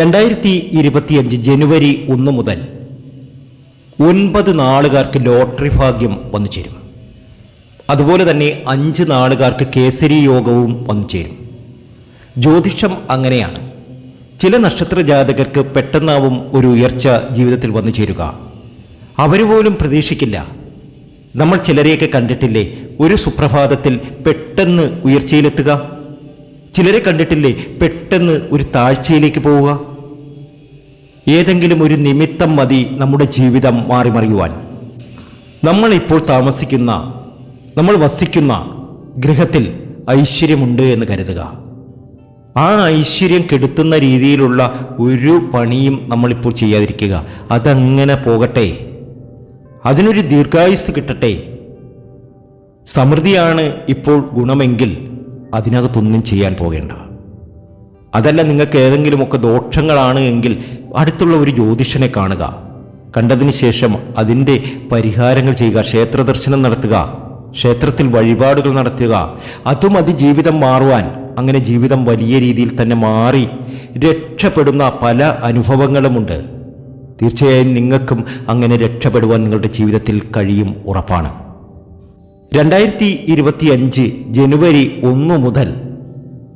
രണ്ടായിരത്തി ഇരുപത്തിയഞ്ച് ജനുവരി ഒന്ന് മുതൽ ഒൻപത് നാളുകാർക്ക് ലോട്ടറി ഭാഗ്യം വന്നു ചേരും. അതുപോലെ തന്നെ അഞ്ച് നാളുകാർക്ക് കേസരി യോഗവും വന്നു ചേരും. ജ്യോതിഷം അങ്ങനെയാണ്. ചില നക്ഷത്ര ജാതകർക്ക് പെട്ടെന്നാവും ഒരു ഉയർച്ച ജീവിതത്തിൽ വന്നു ചേരുക. അവർ പോലും പ്രതീക്ഷിക്കില്ല. നമ്മൾ ചിലരെയൊക്കെ കണ്ടിട്ടില്ലേ? ഒരു സുപ്രഭാതത്തിൽ പെട്ടെന്ന് ഉയർച്ചയിലെത്തുക. ചിലരെ കണ്ടിട്ടില്ലേ? പെട്ടെന്ന് ഒരു താഴ്ചയിലേക്ക് പോവുക. ഏതെങ്കിലും ഒരു നിമിത്തം മതി നമ്മുടെ ജീവിതം മാറിമറിയുവാൻ. നമ്മൾ ഇപ്പോൾ താമസിക്കുന്ന നമ്മൾ വസിക്കുന്ന ഗൃഹത്തിൽ ഐശ്വര്യമുണ്ട് എന്ന് കരുതുക. ആ ഐശ്വര്യം കെടുത്തുന്ന രീതിയിലുള്ള ഒരു പണിയും നമ്മളിപ്പോൾ ചെയ്യാതിരിക്കുക. അതങ്ങനെ പോകട്ടെ. അതിനൊരു ദീർഘായുസ് കിട്ടട്ടെ. സമൃദ്ധിയാണ് ഇപ്പോൾ ഗുണമെങ്കിൽ അതിനകത്തൊന്നും ചെയ്യാൻ പോകേണ്ട. അതല്ല നിങ്ങൾക്ക് ഏതെങ്കിലുമൊക്കെ ദോഷങ്ങളാണ് എങ്കിൽ അടുത്തുള്ള ഒരു ജ്യോതിഷനെ കാണുക. കണ്ടതിന് ശേഷം അതിന്റെ പരിഹാരങ്ങൾ ചെയ്യുക ക്ഷേത്ര ദർശനം നടത്തുക ക്ഷേത്രത്തിൽ വഴിപാടുകൾ നടത്തുക. അതും ജീവിതം മാറുവാൻ അങ്ങനെ ജീവിതം വലിയ രീതിയിൽ തന്നെ മാറി രക്ഷപ്പെടുന്ന പല അനുഭവങ്ങളുമുണ്ട്. തീർച്ചയായും നിങ്ങൾക്കും അങ്ങനെ രക്ഷപ്പെടുവാൻ നിങ്ങളുടെ ജീവിതത്തിൽ കഴിയും ഉറപ്പാണ്. രണ്ടായിരത്തി ഇരുപത്തി അഞ്ച് ജനുവരി ഒന്ന് മുതൽ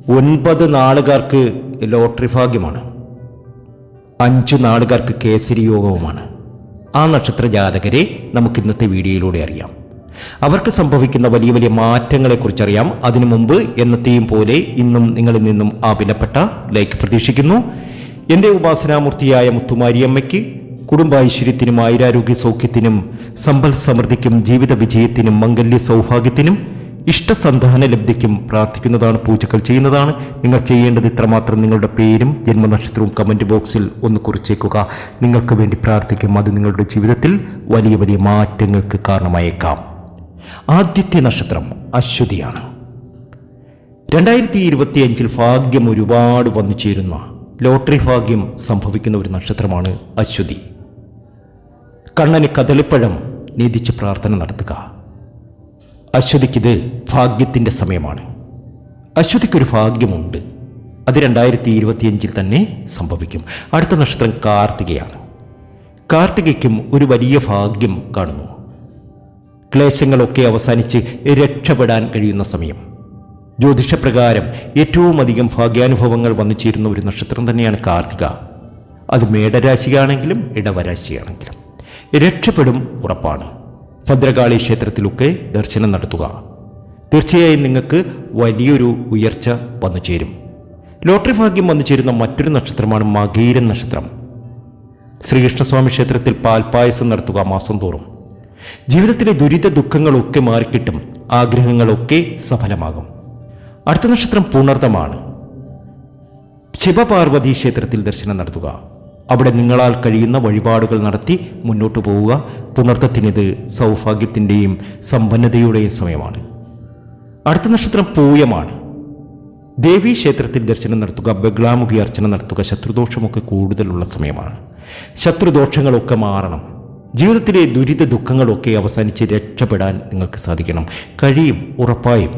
ഒൻപത് നാളുകാർക്ക് ലോട്ടറി ഭാഗ്യമാണ്. അഞ്ച് നാളുകാർക്ക് കേസരി യോഗവുമാണ്. ആ നക്ഷത്ര ജാതകരെ നമുക്ക് ഇന്നത്തെ വീഡിയോയിലൂടെ അറിയാം. അവർക്ക് സംഭവിക്കുന്ന വലിയ വലിയ മാറ്റങ്ങളെക്കുറിച്ച് അറിയാം അതിനു മുമ്പ് എന്നത്തെയും പോലെ ഇന്നും നിങ്ങളിൽ നിന്നും ആ വിലപ്പെട്ട ലൈക്ക് പ്രതീക്ഷിക്കുന്നു. എന്റെ ഉപാസനാമൂർത്തിയായ മുത്തുമാരിയമ്മയ്ക്ക് കുടുംബൈശ്വര്യത്തിനും ആയുരാരോഗ്യ സൗഖ്യത്തിനും സമ്പൽ സമൃദ്ധിക്കും ജീവിത വിജയത്തിനും മംഗല്യ സൗഭാഗ്യത്തിനും ഇഷ്ടസന്താന ലബ്ധിക്കും പ്രാർത്ഥിക്കുന്നതാണ് പൂജകൾ ചെയ്യുന്നതാണ്. നിങ്ങൾ ചെയ്യേണ്ടത് ഇത്രമാത്രം നിങ്ങളുടെ പേരും ജന്മനക്ഷത്രവും കമന്റ് ബോക്സിൽ ഒന്ന് കുറിച്ചേക്കുക. നിങ്ങൾക്ക് വേണ്ടി പ്രാർത്ഥിക്കും അത് നിങ്ങളുടെ ജീവിതത്തിൽ വലിയ വലിയ മാറ്റങ്ങൾക്ക് കാരണമായേക്കാം. ആദ്യത്തെ നക്ഷത്രം അശ്വതിയാണ്. രണ്ടായിരത്തി ഇരുപത്തിയഞ്ചിൽ ഭാഗ്യം ഒരുപാട് വന്നു ചേരുന്ന ലോട്ടറി ഭാഗ്യം സംഭവിക്കുന്ന ഒരു നക്ഷത്രമാണ് അശ്വതി. കണ്ണന് കദളിപ്പഴം നീതിച്ച് പ്രാർത്ഥന നടത്തുക. അശ്വതിക്കിത് ഭാഗ്യത്തിന്റെ സമയമാണ്. അശ്വതിക്കൊരു ഭാഗ്യമുണ്ട്. അത് രണ്ടായിരത്തി ഇരുപത്തിയഞ്ചിൽ തന്നെ സംഭവിക്കും. അടുത്ത നക്ഷത്രം കാർത്തികയാണ്. കാർത്തികയ്ക്കും ഒരു വലിയ ഭാഗ്യം കാണുന്നു. ക്ലേശങ്ങളൊക്കെ അവസാനിച്ച് രക്ഷപ്പെടാൻ കഴിയുന്ന സമയം. ജ്യോതിഷപ്രകാരം ഏറ്റവും അധികം ഭാഗ്യാനുഭവങ്ങൾ വന്നു ചേരുന്ന ഒരു നക്ഷത്രം തന്നെയാണ് കാർത്തിക. അത് മേടരാശിയാണെങ്കിലും ഇടവരാശിയാണെങ്കിലും രക്ഷപ്പെടും ഉറപ്പാണ്. ഭദ്രകാളി ക്ഷേത്രത്തിലൊക്കെ ദർശനം നടത്തുക. തീർച്ചയായും നിങ്ങൾക്ക് വലിയൊരു ഉയർച്ച വന്നു ചേരും. ലോട്ടറി ഭാഗ്യം വന്നു ചേരുന്ന മറ്റൊരു നക്ഷത്രമാണ് മകീരൻ നക്ഷത്രം. ശ്രീകൃഷ്ണസ്വാമി ക്ഷേത്രത്തിൽ പാൽപായസം നടത്തുക മാസം തോറും. ജീവിതത്തിലെ ദുരിത ദുഃഖങ്ങളൊക്കെ മാറിക്കിട്ടും ആഗ്രഹങ്ങളൊക്കെ സഫലമാകും. അടുത്ത നക്ഷത്രം പുണർതമാണ് ശിവപാർവതി ക്ഷേത്രത്തിൽ ദർശനം നടത്തുക. അവിടെ നിങ്ങളാൽ കഴിയുന്ന വഴിപാടുകൾ നടത്തി മുന്നോട്ട് പോവുക. പുണർത്തത്തിനിത് സൗഭാഗ്യത്തിന്റെയും സമ്പന്നതയുടെയും സമയമാണ്. അടുത്ത നക്ഷത്രം പൂയമാണ്. ദേവീ ക്ഷേത്രത്തിൽ ദർശനം നടത്തുക ബഗ്ലാമുഖി അർച്ചന നടത്തുക ശത്രുദോഷമൊക്കെ കൂടുതലുള്ള സമയമാണ്. ശത്രുദോഷങ്ങളൊക്കെ മാറണം. ജീവിതത്തിലെ ദുരിത ദുഃഖങ്ങളൊക്കെ അവസാനിച്ച് രക്ഷപ്പെടാൻ നിങ്ങൾക്ക് സാധിക്കണം. കഴിയും ഉറപ്പായും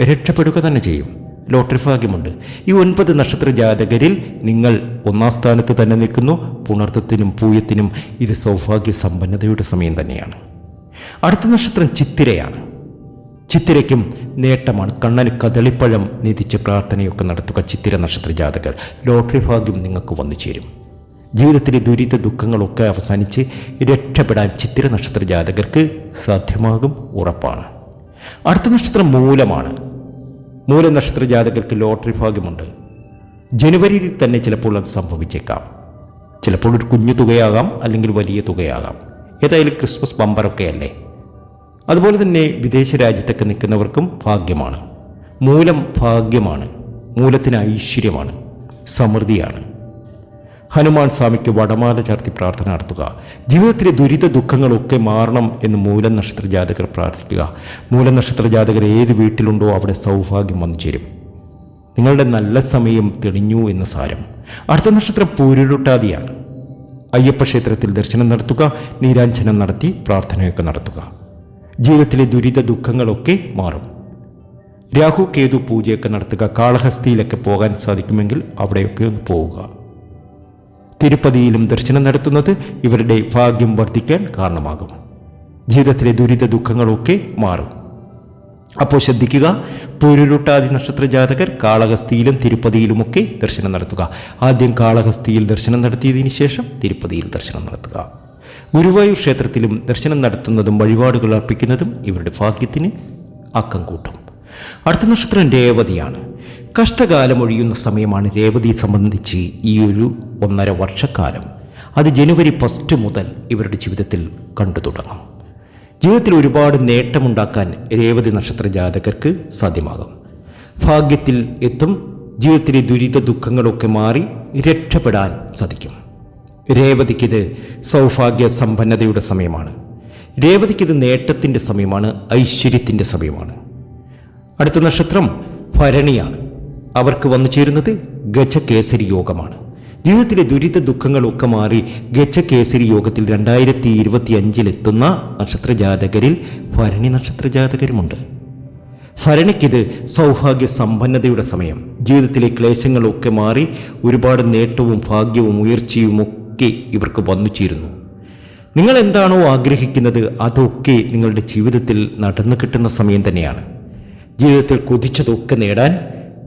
രക്ഷപ്പെടുക തന്നെ ചെയ്യും. ലോട്ടറി ഭാഗ്യമുണ്ട്. ഈ ഒൻപത് നക്ഷത്ര ജാതകരിൽ നിങ്ങൾ ഒന്നാം സ്ഥാനത്ത് തന്നെ നിൽക്കുന്നു. പുണർത്തത്തിനും പൂയത്തിനും ഇത് സൗഭാഗ്യ സമ്പന്നതയുടെ സമയം തന്നെയാണ്. അടുത്ത നക്ഷത്രം ചിത്തിരയാണ്. ചിത്തിരയ്ക്കും നേട്ടമാണ്. കണ്ണന് കദളിപ്പഴം നിധിച്ച് പ്രാർത്ഥനയൊക്കെ നടത്തുക ചിത്തിര നക്ഷത്ര ജാതകർ. ലോട്ടറി ഭാഗ്യം നിങ്ങൾക്ക് വന്നു ചേരും. ജീവിതത്തിലെ ദുരിത ദുഃഖങ്ങളൊക്കെ അവസാനിച്ച് രക്ഷപ്പെടാൻ ചിത്തിര നക്ഷത്ര ജാതകർക്ക് സാധ്യമാകും ഉറപ്പാണ്. അടുത്ത നക്ഷത്രം മൂലമാണ്. മൂല നക്ഷത്ര ജാതകർക്ക് ലോട്ടറി ഭാഗ്യമുണ്ട്. ജനുവരിയിൽ തന്നെ ചിലപ്പോൾ അത് സംഭവിച്ചേക്കാം. ചിലപ്പോൾ ഒരു കുഞ്ഞു തുകയാകാം അല്ലെങ്കിൽ വലിയ തുകയാകാം. ഏതായാലും ക്രിസ്മസ് ബമ്പറൊക്കെ അല്ലേ? അതുപോലെ തന്നെ വിദേശ രാജ്യത്തൊക്കെ നിൽക്കുന്നവർക്കും ഭാഗ്യമാണ്. മൂലം ഭാഗ്യമാണ്. മൂലത്തിന് ഐശ്വര്യമാണ്. സമൃദ്ധിയാണ്. ഹനുമാൻ സ്വാമിക്ക് വടമാല ചാർത്തി പ്രാർത്ഥന നടത്തുക. ജീവിതത്തിലെ ദുരിത ദുഃഖങ്ങളൊക്കെ മാറണം എന്ന് മൂലം നക്ഷത്ര ജാതകർ പ്രാർത്ഥിക്കുക. മൂലം നക്ഷത്ര ജാതകർ ഏത് വീട്ടിലുണ്ടോ അവിടെ സൗഭാഗ്യം വന്നു ചേരും നിങ്ങളുടെ നല്ല സമയം തെളിഞ്ഞു എന്ന് സാരം. അടുത്ത നക്ഷത്രം പൂരുരുട്ടാതിയാണ്. അയ്യപ്പ ക്ഷേത്രത്തിൽ ദർശനം നടത്തുക നീരാഞ്ജനം നടത്തി പ്രാർത്ഥനയൊക്കെ നടത്തുക. ജീവിതത്തിലെ ദുരിത ദുഃഖങ്ങളൊക്കെ മാറും. രാഹു കേതു പൂജയൊക്കെ നടത്തുക കാളഹസ്തിയിലൊക്കെ പോകാൻ സാധിക്കുമെങ്കിൽ അവിടെയൊക്കെ ഒന്ന് പോവുക. തിരുപ്പതിയിലും ദർശനം നടത്തുന്നത് ഇവരുടെ ഭാഗ്യം വർദ്ധിക്കാൻ കാരണമാകും. ജീവിതത്തിലെ ദുരിത ദുഃഖങ്ങളൊക്കെ മാറും. അപ്പോൾ ശ്രദ്ധിക്കുക പൊരുരുട്ടാതി നക്ഷത്ര ജാതകർ കാളഹസ്തിയിലും തിരുപ്പതിയിലുമൊക്കെ ദർശനം നടത്തുക. ആദ്യം കാളഹസ്തിയിൽ ദർശനം നടത്തിയതിന് ശേഷം തിരുപ്പതിയിൽ ദർശനം നടത്തുക. ഗുരുവായൂർ ക്ഷേത്രത്തിലും ദർശനം നടത്തുന്നതും വഴിപാടുകൾ അർപ്പിക്കുന്നതും ഇവരുടെ ഭാഗ്യത്തിന് അക്കം കൂട്ടും. അടുത്ത നക്ഷത്രം രേവതിയാണ്. കഷ്ടകാലം ഒഴിയുന്ന സമയമാണ് രേവതി സംബന്ധിച്ച് ഈ ഒരു ഒന്നര വർഷക്കാലം. അത് ജനുവരി ഫസ്റ്റ് മുതൽ ഇവരുടെ ജീവിതത്തിൽ കണ്ടു തുടങ്ങും ജീവിതത്തിൽ ഒരുപാട് നേട്ടമുണ്ടാക്കാൻ രേവതി നക്ഷത്ര ജാതകർക്ക് സാധ്യമാകും. ഭാഗ്യത്തിൽ എത്തും ജീവിതത്തിലെ ദുരിത ദുഃഖങ്ങളൊക്കെ മാറി രക്ഷപ്പെടാൻ സാധിക്കും. രേവതിക്കിത് സൗഭാഗ്യ സമ്പന്നതയുടെ സമയമാണ്. രേവതിക്കിത് നേട്ടത്തിന്റെ സമയമാണ് ഐശ്വര്യത്തിന്റെ സമയമാണ്. അടുത്ത നക്ഷത്രം ഭരണിയാണ്. അവർക്ക് വന്നു ചേരുന്നത് ഗജകേസരി യോഗമാണ്. ജീവിതത്തിലെ ദുരിത ദുഃഖങ്ങളൊക്കെ മാറി ഗജകേസരി യോഗത്തിൽ രണ്ടായിരത്തി ഇരുപത്തി അഞ്ചിലെത്തുന്ന നക്ഷത്ര ജാതകരിൽ ഭരണി നക്ഷത്ര ജാതകരുമുണ്ട് ഭരണിക്കിത് സൗഭാഗ്യ സമ്പന്നതയുടെ സമയം. ജീവിതത്തിലെ ക്ലേശങ്ങളൊക്കെ മാറി ഒരുപാട് നേട്ടവും ഭാഗ്യവും ഉയർച്ചയും ഒക്കെ ഇവർക്ക് വന്നു ചേരുന്നു നിങ്ങൾ എന്താണോ ആഗ്രഹിക്കുന്നത് അതൊക്കെ നിങ്ങളുടെ ജീവിതത്തിൽ നടന്നു കിട്ടുന്ന സമയം തന്നെയാണ്. ജീവിതത്തിൽ കൊതിച്ചതൊക്കെ നേടാൻ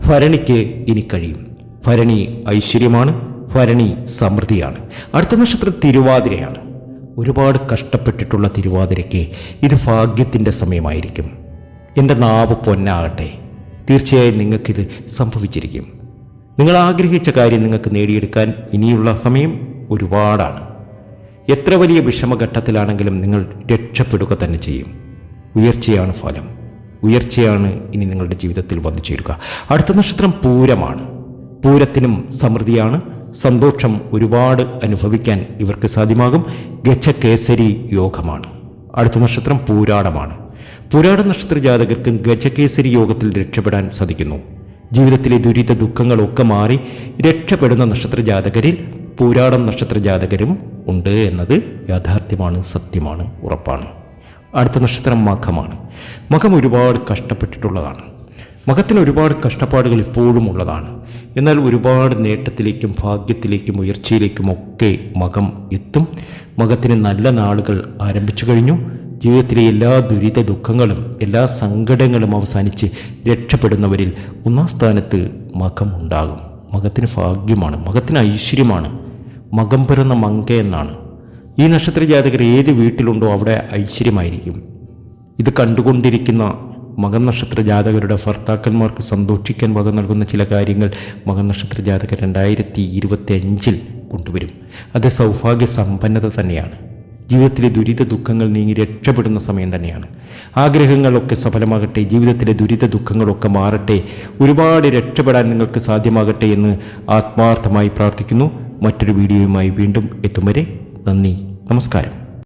ഭരണിക്ക് ഇനി കഴിയും. ഭരണി ഐശ്വര്യമാണ്. ഭരണി സമൃദ്ധിയാണ്. അടുത്ത നക്ഷത്രം തിരുവാതിരയാണ്. ഒരുപാട് കഷ്ടപ്പെട്ടിട്ടുള്ള തിരുവാതിരയ്ക്ക് ഇത് ഭാഗ്യത്തിന്റെ സമയമായിരിക്കും. എന്റെ നാവ് പൊന്നാകട്ടെ. തീർച്ചയായും നിങ്ങൾക്കിത് സംഭവിച്ചിരിക്കും. നിങ്ങൾ ആഗ്രഹിച്ച കാര്യം നിങ്ങൾക്ക് നേടിയെടുക്കാൻ ഇനിയുള്ള സമയം ഒരുപാടാണ്. എത്ര വലിയ വിഷമഘട്ടത്തിലാണെങ്കിലും നിങ്ങൾ രക്ഷപ്പെടുക തന്നെ ചെയ്യും. ഉയർച്ചയാണ് ഫലം. ഉയർച്ചയാണ് ഇനി നിങ്ങളുടെ ജീവിതത്തിൽ വന്നു ചേരുക. അടുത്ത നക്ഷത്രം പൂരമാണ്. പൂരത്തിനും സമൃദ്ധിയാണ്. സന്തോഷം ഒരുപാട് അനുഭവിക്കാൻ ഇവർക്ക് സാധ്യമാകും. ഗജകേസരി യോഗമാണ്. അടുത്ത നക്ഷത്രം പൂരാടമാണ്. പുരാട നക്ഷത്ര ജാതകർക്കും ഗജകേസരി യോഗത്തിൽ രക്ഷപ്പെടാൻ സാധിക്കുന്നു. ജീവിതത്തിലെ ദുരിത ദുഃഖങ്ങളൊക്കെ മാറി രക്ഷപ്പെടുന്ന നക്ഷത്ര ജാതകരിൽ പൂരാടം നക്ഷത്ര ജാതകരും ഉണ്ട് എന്നത് യാഥാർത്ഥ്യമാണ് സത്യമാണ് ഉറപ്പാണ്. അടുത്ത നക്ഷത്രം മഖമാണ്. മഖം ഒരുപാട് കഷ്ടപ്പെട്ടിട്ടുള്ളതാണ്. മഖത്തിന് ഒരുപാട് കഷ്ടപ്പാടുകൾ ഇപ്പോഴും ഉള്ളതാണ്. എന്നാൽ ഒരുപാട് നേട്ടത്തിലേക്കും ഭാഗ്യത്തിലേക്കും ഉയർച്ചയിലേക്കും ഒക്കെ മകം എത്തും. മകത്തിന് നല്ല നാളുകൾ ആരംഭിച്ചു കഴിഞ്ഞു. ജീവിതത്തിലെ എല്ലാ ദുരിത ദുഃഖങ്ങളും എല്ലാ സങ്കടങ്ങളും അവസാനിച്ച് രക്ഷപ്പെടുന്നവരിൽ ഒന്നാം സ്ഥാനത്ത് മകം ഉണ്ടാകും. മകത്തിന് ഭാഗ്യമാണ് മകത്തിന് ഐശ്വര്യമാണ്. മകം പിറന്ന മങ്ക എന്നാണ്. ഈ നക്ഷത്ര ജാതകർ ഏത് വീട്ടിലുണ്ടോ അവിടെ ഐശ്വര്യമായിരിക്കും. ഇത് കണ്ടുകൊണ്ടിരിക്കുന്ന മകൻ നക്ഷത്ര ജാതകരുടെ ഭർത്താക്കന്മാർക്ക് സന്തോഷിക്കാൻ വക നൽകുന്ന ചില കാര്യങ്ങൾ മകൻ നക്ഷത്ര ജാതകർ രണ്ടായിരത്തി ഇരുപത്തി അഞ്ചിൽ കൊണ്ടുവരും. അത് സൗഭാഗ്യ സമ്പന്നത തന്നെയാണ്. ജീവിതത്തിലെ ദുരിത ദുഃഖങ്ങൾ നീങ്ങി രക്ഷപ്പെടുന്ന സമയം തന്നെയാണ്. ആഗ്രഹങ്ങളൊക്കെ സഫലമാകട്ടെ ജീവിതത്തിലെ ദുരിത ദുഃഖങ്ങളൊക്കെ മാറട്ടെ ഒരുപാട് രക്ഷപ്പെടാൻ നിങ്ങൾക്ക് സാധ്യമാകട്ടെ എന്ന് ആത്മാർത്ഥമായി പ്രാർത്ഥിക്കുന്നു. മറ്റൊരു വീഡിയോയുമായി വീണ്ടും എത്തും വരെ നന്ദി നമസ്കാരം.